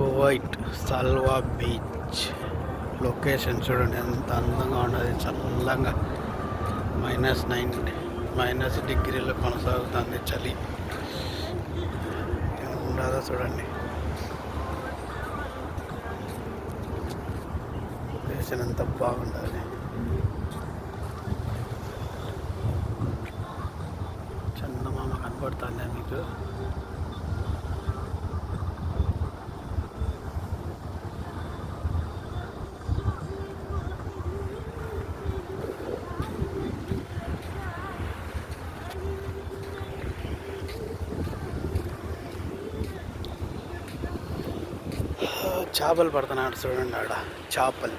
Kuwait సల్వా beach location చూడండి ఎంత అందంగా ఉన్నది. చల్లంగా మైనస్ నైన్ మైనస్ డిగ్రీలో కొనసాగుతుంది చలి. ఉండదా చూడండి. లొకేషన్ ఎంత బాగుంటుంది. చందమామ కనపడుతుంది మీకు. చేపలు పడుతున్నాడు చూడండి ఆడ చేపలు.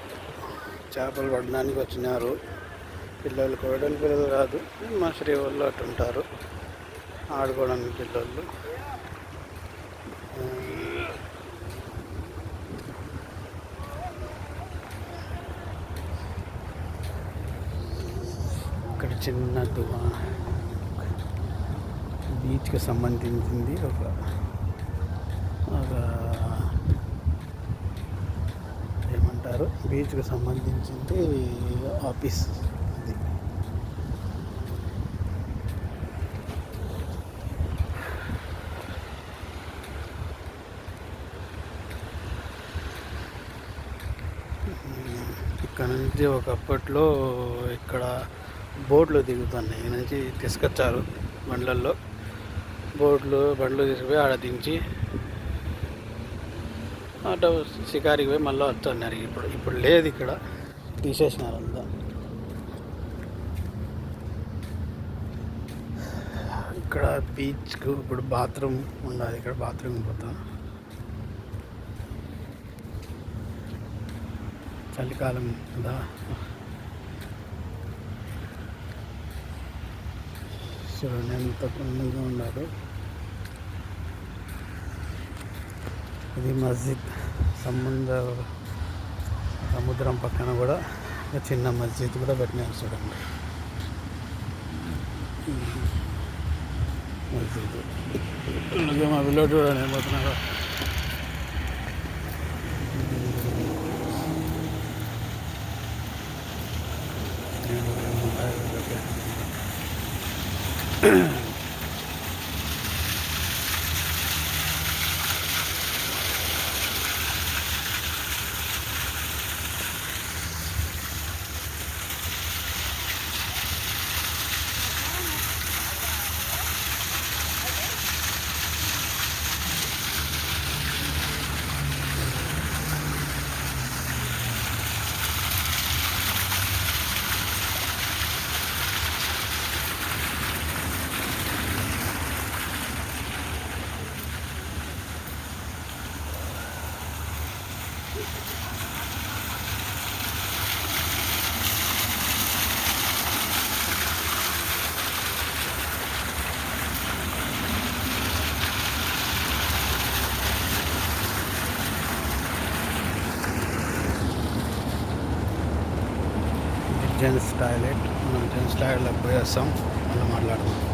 చేపలు పడడానికి వచ్చినారు. పిల్లలు కోడలు పిల్లలు కాదు మా శ్రీ వాళ్ళు అటు ఉంటారు. ఆడుకోవడానికి పిల్లలు. ఇక్కడ చిన్న దువా బీచ్కి సంబంధించింది ఒక ఒక ఏమంటారు బీచ్కి సంబంధించింది ఆఫీస్ అది. ఇక్కడ నుంచి ఒకప్పట్లో ఇక్కడ బోట్లు దిగుతున్నాయి. నుంచి తీసుకొచ్చారు బండ్లల్లో. బోట్లు బండ్లు తీసుకుపోయి ఆడ దించి అటు షికారికి పోయి మళ్ళీ వస్తున్నారు. ఇప్పుడు ఇప్పుడు లేదు ఇక్కడ. తీసేసినారు అంతా. ఇక్కడ బీచ్కు ఇప్పుడు బాత్రూమ్ ఉండాలి. ఇక్కడ బాత్రూమ్ పోతాం. చలికాలం కదా. చూడండి ఎంత అందంగా ఉన్నారు ఇది మస్జిద్. సంబంధ సముద్రం పక్కన కూడా ఒక చిన్న మస్జిద్ కూడా పెట్టినారు చూడండి. మస్జిద్. అలాగే మా పిల్లడు చూడండి ఏమవుతున్నారో జెంట్స్ టాయిలెట్ మనం జెంట్స్ టాయిలెట్లోకి పోయేస్తాం మళ్ళీ మాట్లాడదాం